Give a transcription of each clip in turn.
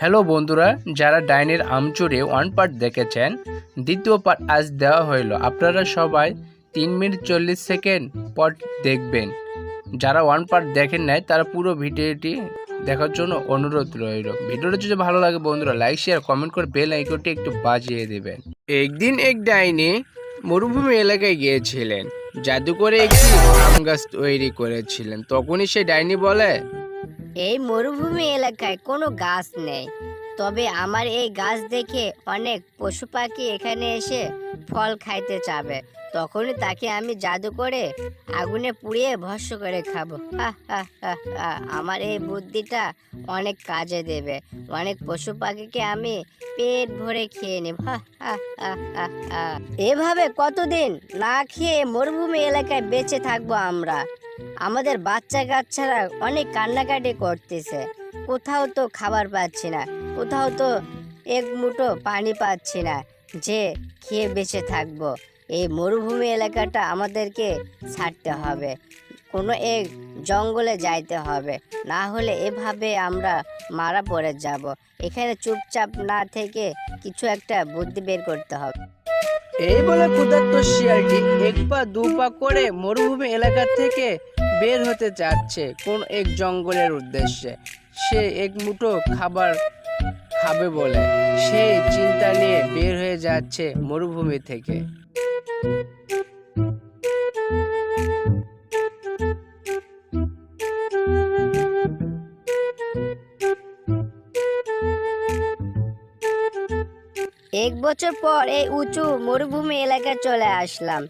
Hello বন্ধুরা, যারা ডাইনের আমচুরে one part দেখেছেন, দ্বিতীয় পার্ট আজ দেওয়া হইল। আপনারা সবাই তিন মিনিট চল্লিশ সেকেন্ড পর দেখবেন। যারা ওয়ান পার্ট দেখেন নাই, তারা পুরো ভিডিওটি দেখার জন্য অনুরোধ রইল। ভিডিওটা যদি ভালো লাগে বন্ধুরা লাইক শেয়ার কমেন্ট করে বেল আইকনটি একটু বাজিয়ে দেবেন। একদিন এক ডাইনি মরুভূমি এলাকায় গিয়েছিলেন। জাদু করে একটি আম গাছ তৈরি করেছিলেন। তখনই সে ডাইনি বলে এই মরুভূমি এলাকায় কোনো গাছ নেই। তবে আমার এই গাছ দেখে অনেক পশু পাখি এখানে এসে ফল খাইতে চাবে। তখনই তাকে আমি জাদু করে আগুনে পুড়িয়ে ভস্য করে খাব। আমার এই বুদ্ধিটা অনেক কাজে দেবে। অনেক পশু পাখিকে আমি পেট ভরে খেয়ে নিব। এভাবে কতদিন না খেয়ে মরুভূমি এলাকায় বেঁচে থাকব আমরা? আমাদের বাচ্চা কাচ্চারা অনেক কান্নাকাটি করতেছে। কোথাও তো খাবার পাচ্ছি না, কোথাও তো এক মুঠো পানি পাচ্ছি না, যে খেয়ে বেঁচে থাকব। এই মরুভূমি এলাকাটা আমাদেরকে ছাড়তে হবে, কোনো এক জঙ্গলে যাইতে হবে, না হলে এভাবে আমরা মারা পড়ে যাব। এখানে চুপচাপ না থেকে কিছু একটা বুদ্ধি বের করতে হবে। এই বলে ক্ষুধার্ত শিয়ালটি এক পা দু পা করে মরুভূমি এলাকা থেকে বের হতে চাচ্ছে কোন এক জঙ্গলের উদ্দেশ্যে। সে এক মুঠো খাবার খাবে বলে। সে চিন্তা নিয়ে বের হয়ে যাচ্ছে মরুভূমি থেকে। এক বছর পর এই উঁচু মরুভূমি এলাকায় চলে আসলাম।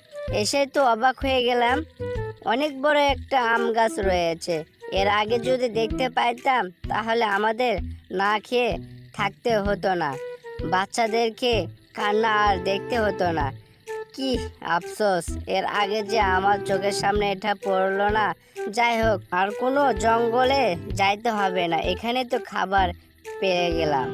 এসে তো অবাক হয়ে গেলাম। অনেক বড় একটা আম গাছ রয়েছে। এর আগে যদি দেখতে পাইতাম, তাহলে আমাদের না খেয়ে থাকতে হতো না। বাচ্চাদেরকে কান্না আর দেখতে হতো না। কি আফসোস, এর আগে যে আমার চোখের সামনে এটা পড়ল না। যাই হোক, আর কোনো জঙ্গলে যাইতে হবে না। এখানে তো খাবার পেয়ে গেলাম।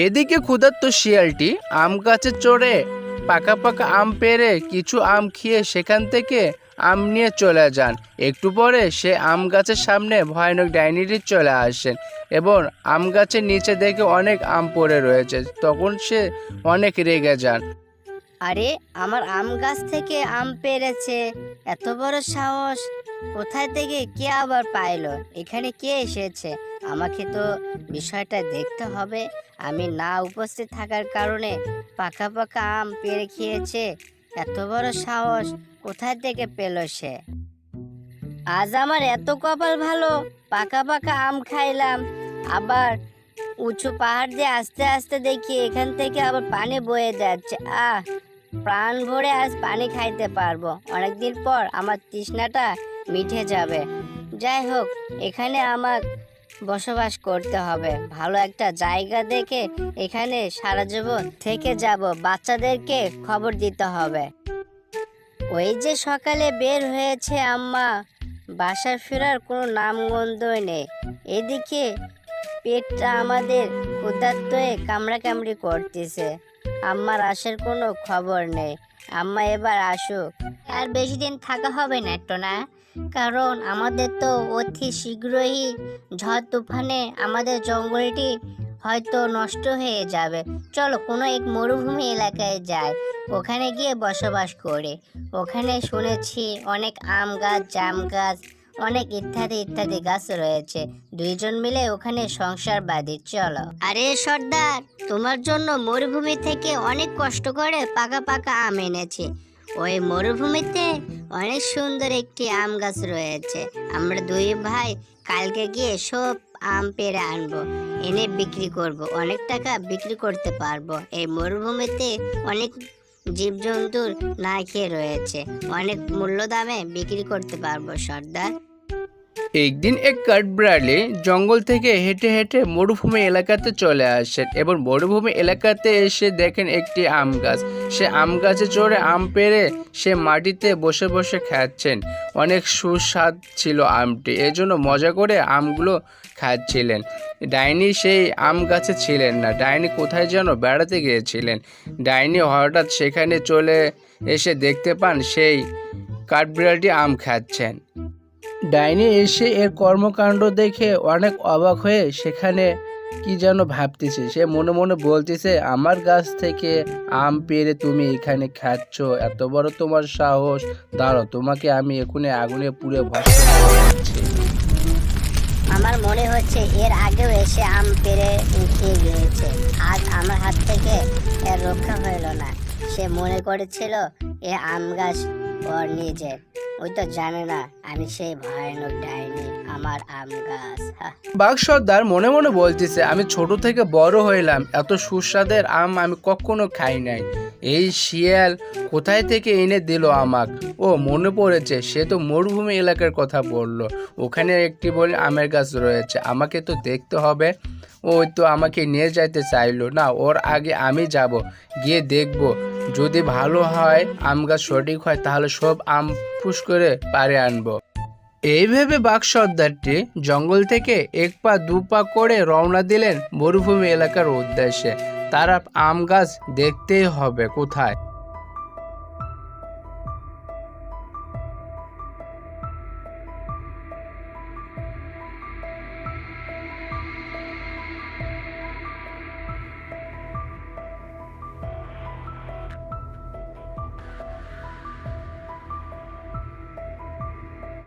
এদিকে ক্ষুধার্ত শিয়ালটি আম গাছে চড়ে, পাকা পাকা আম পেরে কিছু আম খেয়ে সেখান থেকে আম নিয়ে চলে যান। একটু পরে সে আম গাছের সামনে ভয়ানক ডাইনিটি চলে আসেন এবং আম গাছের নিচে দেখে অনেক আম পড়ে রয়েছে। তখন সে অনেক রেগে যান। আরে, আমার আম গাছ থেকে আম পেরেছে। এত বড় সাহস। কোথায় থেকে কে আবার পাইলো? এখানে কে এসেছে? আমাকে তো বিষয়টা দেখতে হবে। আমি না উপস্থিত থাকার কারণে পাকা পাকা আম পেরে খেয়েছে। এত বড় সাহস কোথায় থেকে পেল সে? আজ আমার এত কপাল ভালো, পাকা পাকা আম খাইলাম, আবার উঁচু পাহাড় দিয়ে আস্তে আস্তে দেখি এখান থেকে আবার পানি বয়ে যাচ্ছে। আহ, প্রাণ ভরে আজ পানি খাইতে পারব। অনেকদিন পর আমার তৃষ্ণাটা মিঠে যাবে। যাই হোক, এখানে আমার বসবাস করতে হবে। ভালো একটা জায়গা দেখে এখানে সারা জীবন থেকে যাব, বাচ্চাদেরকে খবর দিতে হবে। ওই যে সকালে বের হয়েছে আম্মা, বাসায় ফেরার কোনো নামগন্ধই নেই। এদিকে পেটটা আমাদের ক্ষুধার্তয়ে কামড়াকামড়ি করতেছে। আম্মার আসার কোনো খবর নেই। আম্মা এবার আসুক। আর বেশি দিন থাকা হবে না একটু না কারণ আমাদের তো অতি শীঘ্রই ঝড় তুফানে আমাদের জঙ্গলটি হয়তো নষ্ট হয়ে যাবে। চলো কোনো এক মরুভূমি এলাকায় যাই। ওখানে গিয়ে বসবাস করে। ওখানে শুনেছি অনেক আম গাছ, জাম গাছ, অনেক ইত্যাদি ইত্যাদি গাছ রয়েছে। দুইজন মিলে ওখানে সংসার বাঁধি, চলো। আরে সর্দার, তোমার জন্য মরুভূমি থেকে অনেক কষ্ট করে পাকা পাকা আম এনেছি। ওই মরুভূমিতে অনেক সুন্দর একটি আম গাছ রয়েছে। আমরা দুই ভাই কালকে গিয়ে সব আম পেড়ে আনব, এনে বিক্রি করব। অনেক টাকা বিক্রি করতে পারব। এই মরুভূমিতে অনেক জীবজন্তুর না খেয়ে রয়েছে। অনেক মূল্য দামে বিক্রি করতে পারব, সর্দার। একদিন এক কাঠবিড়ালি জঙ্গল থেকে হেঁটে হেঁটে মরুভূমি এলাকাতে চলে আসেন এবং মরুভূমি এলাকাতে এসে দেখেন একটি আম গাছ। সে আম গাছে চড়ে আম পেড়ে সে মাটিতে বসে বসে খাচ্ছেন। অনেক সুস্বাদ ছিল আমটি, এজন্য মজা করে আমগুলো খাচ্ছিলেন। ডাইনি সেই আম গাছে ছিলেন না। ডাইনি কোথায় যেন বেড়াতে গিয়েছিলেন। ডাইনি হঠাৎ সেখানে চলে এসে দেখতে পান সেই কাঠবিড়ালটি আম খাচ্ছেন। ডাইনি এসে এর কর্মকাণ্ড দেখে অনেক অবাক হয়ে সেখানে কি যেন ভাবতেছে। সে মনে মনে বলতেছে, আমার গাছ থেকে আম পেরে তুমি এখানে খাচ্ছ। এত বড় তোমার সাহস। দাঁড়ো তোমাকে আমি এখনই আগুনে পুড়ে ভস্ম আমার মনে হচ্ছে এর আগেও এসে আম পেরে খেয়ে গিয়েছে আজ আমার হাত থেকে এর রক্ষা হইল না। সে মনে করেছিল, এ আম গাছ ওর নিজের। ওই তো জানে না। আমি সেই ভয়ানক ডাইনি, আমার আম গাছ বাঘ সর্দার মনে মনে বলতেছে, আমি ছোট থেকে বড় হইলাম, এত সুস্বাদের আম আমি কখনো খাই নাই। এই শিয়াল কোথায় থেকে এনে দিল আমাক? ও মনে পড়েছে, সে তো মরুভূমি এলাকার কথা বলল। ওখানে একটি বলে আমের গাছ রয়েছে, আমাকে তো দেখতে হবে। ও তো আমাকে নিয়ে যাইতে চাইলো। না, ওর আগে আমি যাব, গিয়ে দেখব। যদি ভালো হয়, আম গাছ সঠিক হয়, তাহলে সব আম ফুস করে পারে আনব। এই ভেবে বাঘ সর্দারটি জঙ্গল থেকে এক পা দু পা করে রওনা দিলেন মরুভূমি এলাকার উদ্দেশ্যে। তারা আম গাছ দেখতেই হবে কোথায়।